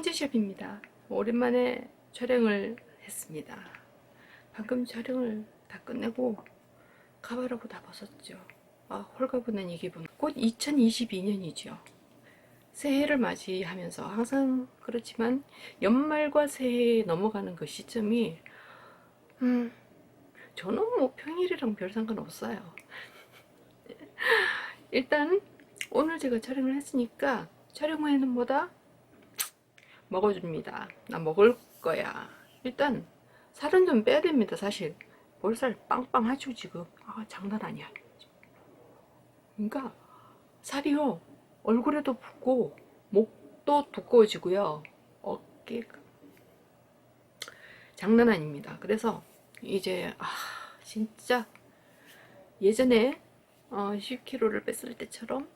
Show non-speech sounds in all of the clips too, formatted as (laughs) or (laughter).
킨즈샵입니다. 오랜만에 촬영을 했습니다. 방금 촬영을 다 끝내고 가발하고 다 벗었죠. 아, 홀가분한 이 기분. 곧 2022년이죠. 새해를 맞이하면서 항상 그렇지만 연말과 새해 넘어가는 그 시점이 음, 저는 뭐 평일이랑 별 상관없어요. (laughs) 일단 오늘 제가 촬영을 했으니까 촬영 후에는 뭐다? 먹어줍니다. 나 먹을 거야. 일단 살은 좀 빼야 됩니다. 사실 볼살 빵빵하죠 지금. 아 장난 아니야. 그러니까 살이요 얼굴에도 붓고 목도 두꺼워지고요 어깨가 장난 아닙니다. 그래서 이제 아 진짜 예전에 어, 10kg를 뺐을 때처럼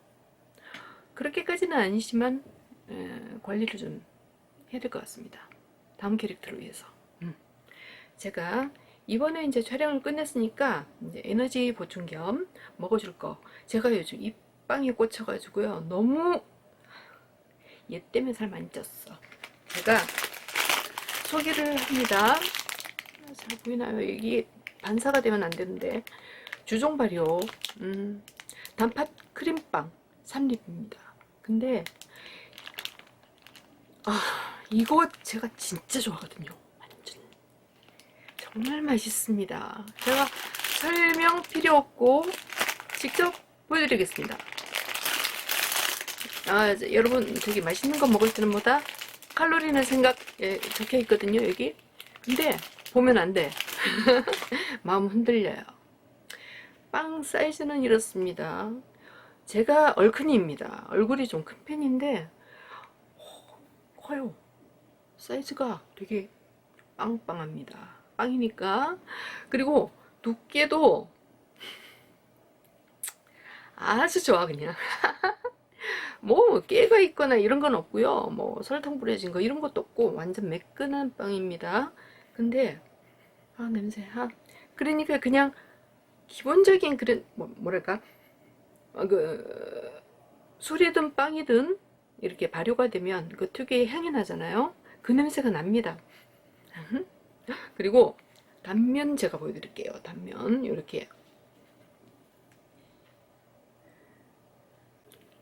그렇게까지는 아니지만 에, 관리를 좀 해야 될 것 같습니다. 다음 캐릭터를 위해서. 음. 제가 이번에 이제 촬영을 끝냈으니까 이제 에너지 보충 겸 먹어줄 거. 제가 요즘 이 빵에 꽂혀가지고요. 너무 얘 때문에 살 많이 쪘어. 제가 소개를 합니다. 잘 보이나요? 이게 반사가 되면 안 되는데 주종 발효 음, 단팥 크림빵 3립입니다. 근데 아 이거 제가 진짜 좋아하거든요. 완전 정말 맛있습니다. 제가 설명 필요 없고 직접 보여드리겠습니다. 아 여러분 되게 맛있는 거 먹을 때는 뭐다 칼로리는 생각 예, 적혀 있거든요 여기. 근데 보면 안 돼. (laughs) 마음 흔들려요. 빵 사이즈는 이렇습니다. 제가 얼큰이입니다. 얼굴이 좀 큰 편인데 어, 커요. 사이즈가 되게 빵빵합니다. 빵이니까. 그리고 두께도 아주 좋아 그냥. (laughs) 뭐 깨가 있거나 이런 건 없고요. 뭐 설탕 뿌려진 거 이런 것도 없고 완전 매끈한 빵입니다. 근데 아 냄새 아 그러니까 그냥 기본적인 그런 뭐, 뭐랄까 어, 그 술이든 빵이든 이렇게 발효가 되면 그 특유의 향이 나잖아요. 그 냄새가 납니다. 그리고 단면 제가 보여드릴게요. 단면 이렇게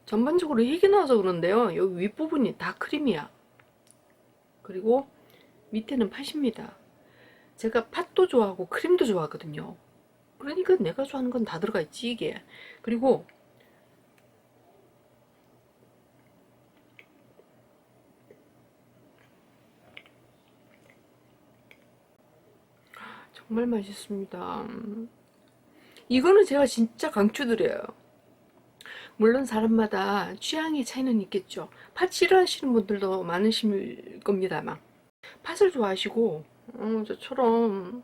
전반적으로 희게 나와서 그런데요. 여기 윗부분이 다 크림이야. 그리고 밑에는 팥입니다. 제가 팥도 좋아하고 크림도 좋아하거든요. 그러니까 내가 좋아하는 건 다 들어가 있지 이게. 그리고 정말 맛있습니다. 이거는 제가 진짜 강추드려요. 물론 사람마다 취향의 차이는 있겠죠. 팥 싫어하시는 분들도 많으실 겁니다, 아마. 팥을 좋아하시고, 어, 저처럼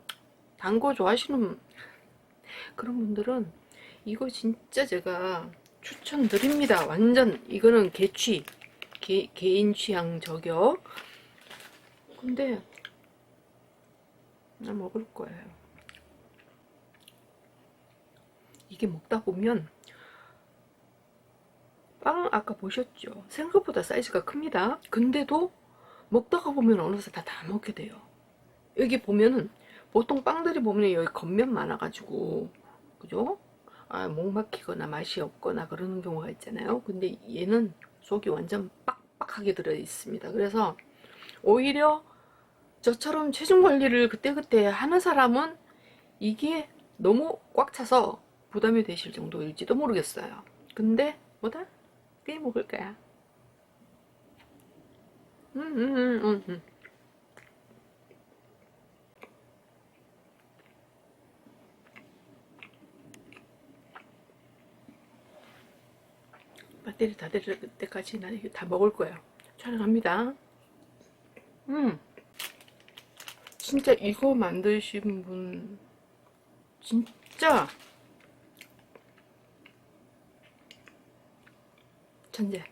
단 거 좋아하시는 그런 분들은 이거 진짜 제가 추천드립니다. 완전 이거는 개취, 개, 개인 취향 저격. 근데 나 먹을 거예요. 이게 먹다 보면 빵 아까 보셨죠? 생각보다 사이즈가 큽니다. 근데도 먹다가 보면 어느새 다, 다 먹게 돼요. 여기 보면은 보통 빵들이 보면 여기 겉면 많아가지고 그죠? 아, 목 막히거나 맛이 없거나 그러는 경우가 있잖아요. 근데 얘는 속이 완전 빡빡하게 들어 있습니다. 그래서 오히려 저처럼 체중 관리를 그때그때 하는 사람은 이게 너무 꽉 차서 부담이 되실 정도일지도 모르겠어요. 근데 뭐다? 꽤 먹을 거야. 음, 음, 음, 음, 음. 배터리 다 될 때까지 나 이거 다 먹을 거야. 촬영합니다. 음. 진짜 이거 만드신 분 진짜 천재.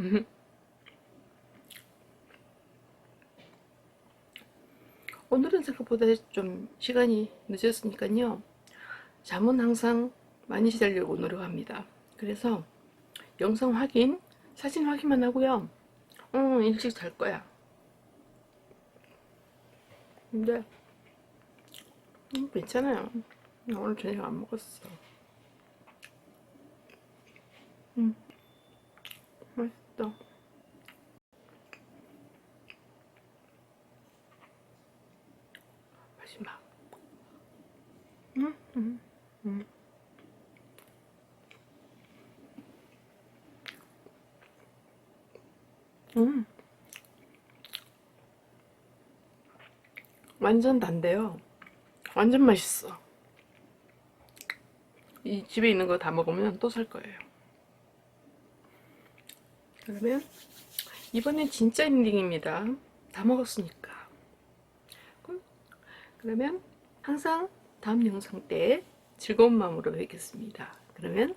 음. (laughs) 오늘은 생각보다 좀 시간이 늦었으니까요. 잠은 항상 많이 자려고 노력합니다. 그래서 영상 확인, 사진 확인만 하고요. 응, 일찍 잘 거야. 근데 음, 괜찮아요. 나 오늘 저녁 안 먹었어. 음, 맛있다. 마지막. 음, 음, 음. 음. 완전 단데요. 완전 맛있어. 이 집에 있는 거 다 먹으면 또 살 거예요. 그러면 이번엔 진짜 엔딩입니다. 다 먹었으니까. 음, 그러면 항상 다음 영상 때 즐거운 마음으로 뵙겠습니다. 그러면